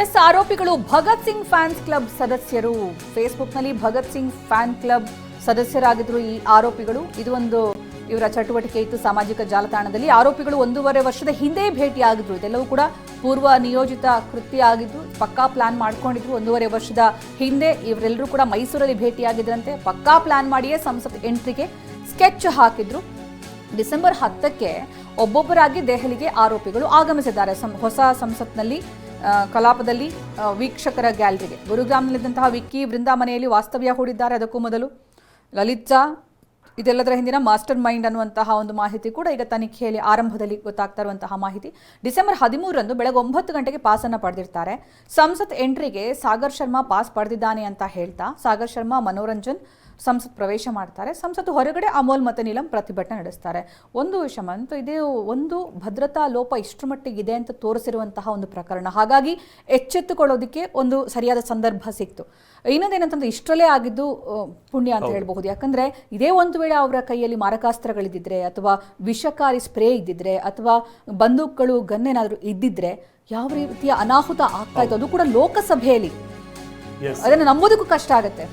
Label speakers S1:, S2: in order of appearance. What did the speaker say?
S1: S, ಆರೋಪಿಗಳು Bhagat Singh fans club ಸದಸ್ಯರು. ಫೇಸ್ಬುಕ್ನಲ್ಲಿ ಭಗತ್ ಸಿಂಗ್ ಫ್ಯಾನ್ ಕ್ಲಬ್ ಸದಸ್ಯರಾಗಿದ್ದರು ಈ ಆರೋಪಿಗಳು. ಇದು ಒಂದು ಇವರ ಚಟುವಟಿಕೆ ಇತ್ತು ಸಾಮಾಜಿಕ ಜಾಲತಾಣದಲ್ಲಿ. ಆರೋಪಿಗಳು ಒಂದೂವರೆ ವರ್ಷದ ಹಿಂದೆ ಭೇಟಿಯಾಗಿದ್ರು. ಇದೆಲ್ಲವೂ ಕೂಡ ಪೂರ್ವ ನಿಯೋಜಿತ ಕೃತ್ಯ ಆಗಿದ್ದು, ಪಕ್ಕಾ ಪ್ಲಾನ್ ಮಾಡ್ಕೊಂಡಿದ್ರು. ಒಂದೂವರೆ ವರ್ಷದ ಹಿಂದೆ ಇವರೆಲ್ಲರೂ ಕೂಡ ಮೈಸೂರಲ್ಲಿ ಭೇಟಿಯಾಗಿದ್ರಂತೆ. ಪಕ್ಕಾ ಪ್ಲಾನ್ ಮಾಡಿಯೇ ಸಂಸತ್ ಎಂಟ್ರಿಗೆ ಸ್ಕೆಚ್ ಹಾಕಿದ್ರು. ಡಿಸೆಂಬರ್ ಹತ್ತಕ್ಕೆ ಒಬ್ಬೊಬ್ಬರಾಗಿ ದೆಹಲಿಗೆ ಆರೋಪಿಗಳು ಆಗಮಿಸಿದ್ದಾರೆ. ಹೊಸ ಸಂಸತ್ನಲ್ಲಿ ಕಲಾಪದಲ್ಲಿ ವೀಕ್ಷಕರ ಗ್ಯಾಲರಿಗೆ. ಗುರುಗ್ರಾಮ್ನಲ್ಲಿದ್ದಂತಹ ವಿಕ್ಕಿ ವೃಂದಾ ಮನೆಯಲ್ಲಿ ವಾಸ್ತವ್ಯ ಹೂಡಿದ್ದಾರೆ. ಅದಕ್ಕೂ ಮೊದಲು ಲಲಿತಾ ಇದೆಲ್ಲದರ ಹಿಂದಿನ ಮಾಸ್ಟರ್ ಮೈಂಡ್ ಅನ್ನುವಂತಹ ಒಂದು ಮಾಹಿತಿ ಕೂಡ ಈಗ ತನಿಖೆಯಲ್ಲಿ ಆರಂಭದಲ್ಲಿ ಗೊತ್ತಾಗ್ತಾ ಇರುವಂತಹ ಮಾಹಿತಿ. ಡಿಸೆಂಬರ್ ಹದಿಮೂರರಂದು ಬೆಳಗ್ಗೆ ಒಂಬತ್ತು ಗಂಟೆಗೆ ಪಾಸನ್ನು ಪಡೆದಿರ್ತಾರೆ. ಸಂಸತ್ ಎಂಟ್ರಿಗೆ ಸಾಗರ್ ಶರ್ಮಾ ಪಾಸ್ ಪಡೆದಿದ್ದಾನೆ ಅಂತ ಹೇಳ್ತಾ ಸಾಗರ್ ಶರ್ಮಾ ಮನೋರಂಜನ್ ಸಂಸತ್ ಪ್ರವೇಶ ಮಾಡ್ತಾರೆ. ಸಂಸತ್ ಹೊರಗಡೆ ಅಮೋಲ್ ಮತ ನೀಲಂ ಪ್ರತಿಭಟನೆ ನಡೆಸ್ತಾರೆ. ಒಂದು ವಿಷಯ ಅಂತ ಇದು ಒಂದು ಭದ್ರತಾ ಲೋಪ ಇಷ್ಟರ ಮಟ್ಟಿಗೆ ಇದೆ ಅಂತ ತೋರಿಸಿರುವಂತಹ ಒಂದು ಪ್ರಕರಣ. ಹಾಗಾಗಿ ಎಚ್ಚೆತ್ತುಕೊಳ್ಳೋದಕ್ಕೆ ಒಂದು ಸರಿಯಾದ ಸಂದರ್ಭ ಸಿಕ್ತು. ಇನ್ನೊಂದೇನಂತಂದ್ರೆ ಇಷ್ಟರಲ್ಲೇ ಆಗಿದ್ದು ಪುಣ್ಯ ಅಂತ ಹೇಳ್ಬಹುದು. ಯಾಕಂದ್ರೆ ಇದೇ ಒಂದು ವೇಳೆ ಅವರ ಕೈಯಲ್ಲಿ ಮಾರಕಾಸ್ತ್ರಗಳಿದ್ದಿದ್ರೆ ಅಥವಾ ವಿಷಕಾರಿ ಸ್ಪ್ರೇ ಇದ್ದಿದ್ರೆ ಅಥವಾ ಬಂದೂಕುಗಳು ಗನ್ ಏನಾದರೂ ಇದ್ದಿದ್ರೆ ಯಾವ ರೀತಿಯ ಅನಾಹುತ ಆಗ್ತಾ ಇತ್ತು? ಅದು ಕೂಡ ಲೋಕಸಭೆಯಲ್ಲಿ. ಅದನ್ನು ನಂಬೋದಕ್ಕೂ ಕಷ್ಟ ಆಗುತ್ತೆ.